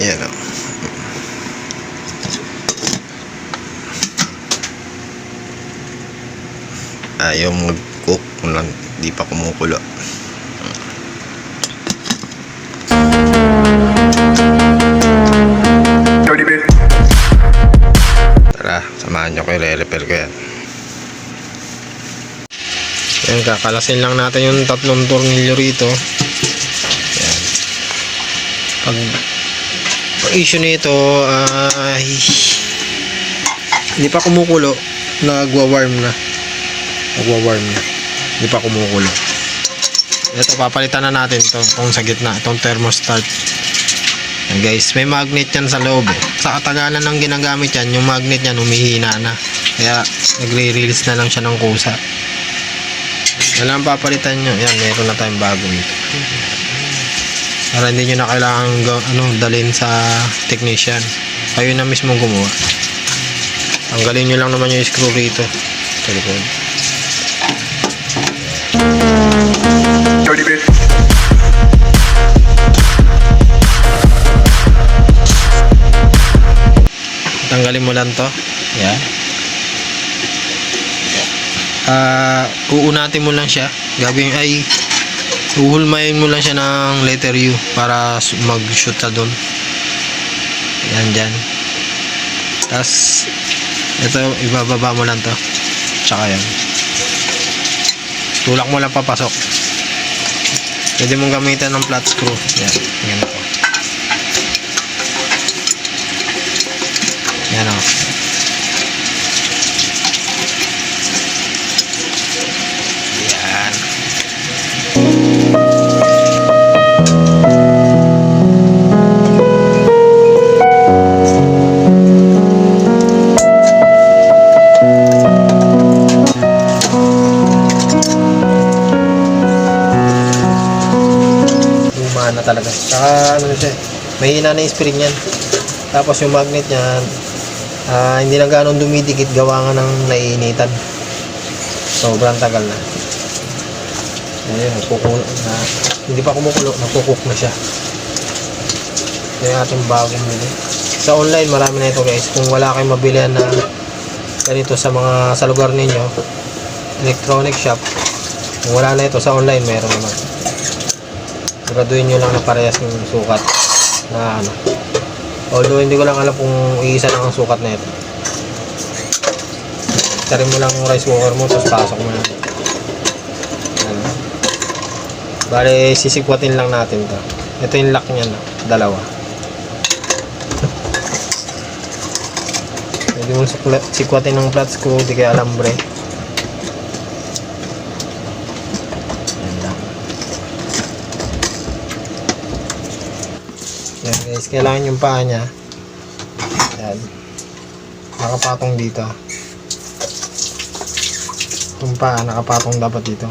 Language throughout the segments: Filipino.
Ayan o. Ayaw mag-cook lang, di pa kumukulo. Tara, samahan nyo ko i-repair ko yan. Yan, kakalasin lang natin yung tatlong tornilyo rito. Yan. Pag, pag issue nito ay hindi pa kumukulo, nagwa-warm na. Nagwa-warm na. Hindi pa kumukulo. Ito, papalitan na natin to, itong sa gitna, itong thermostat. Guys, may magnet yan sa loob eh. Sa katagalan ng ginagamit yan, yung magnet yan humihina na. Kaya nagre-release na lang siya ng kusa. Yan lang papalitan nyo. Yan, meron na tayong bago nito. Para hindi nyo na kailangan ga- ano, dalhin sa technician. Kayo na mismo gumawa. Tanggalin nyo lang naman yung screw rito. Sa likod. Tanggalin mo lang to. Yan. Ah, uunatin mo lang siya. Gagawin ay uhulmayin mo lang siya ng letter U para mag-shoot sa doon. Yan dyan. Tapos, ito, ibababa mo lang to. Tsaka yan. Tulak mo lang papasok. Pwede mong gamitan ng flat screw. Yan. Ganito. Yan o. Na talaga. Saka ano na siya, may hina na yung spring yan. Tapos yung magnet niyan, ah, hindi na ganong dumidikit gawa nga ng naiinitan. Sobrang tagal na. Ayun, nagkukulo na. Hindi pa kumukulo, nagkukuk na siya. Ito yung ating bagong bili. Sa online, marami na ito guys. Kung wala kayong mabilihan na ganito sa mga sa lugar ninyo, electronic shop, kung wala na ito sa online, meron naman. Siguraduhin nyo lang na parehas yung sukat na ano. Although hindi ko lang alam kung iisa lang ang sukat na ito. Tarin mo lang yung rice cooker mo tapos pasok mo na. Ano. Bale, sisikwatin lang natin to. Ito yung lock niya na, dalawa. Pwede mo sikwatin ng flat screw, di kaya alambre. Yan lang. Yan guys, kailangan yung paa niya. Yan. Nakapatong dito. Yung paa, nakapatong dapat dito.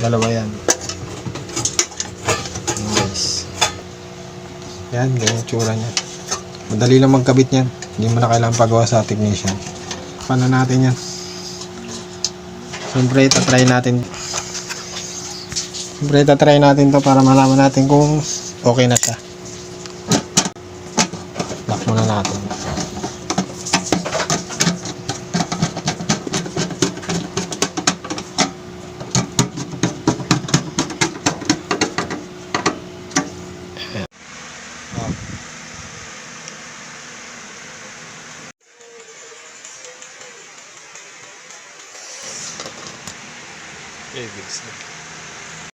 Dalawa yan. Yan guys. Yan, ganyan yung tsura niya. Madali lang magkabit yan. Hindi mo na kailangan pagawa sa technician. Paano natin yan? Siyempre, tatry natin. Siyempre, tatry natin to para malaman natin kung okay na siya. Lock muna natin. Okay, bigs na.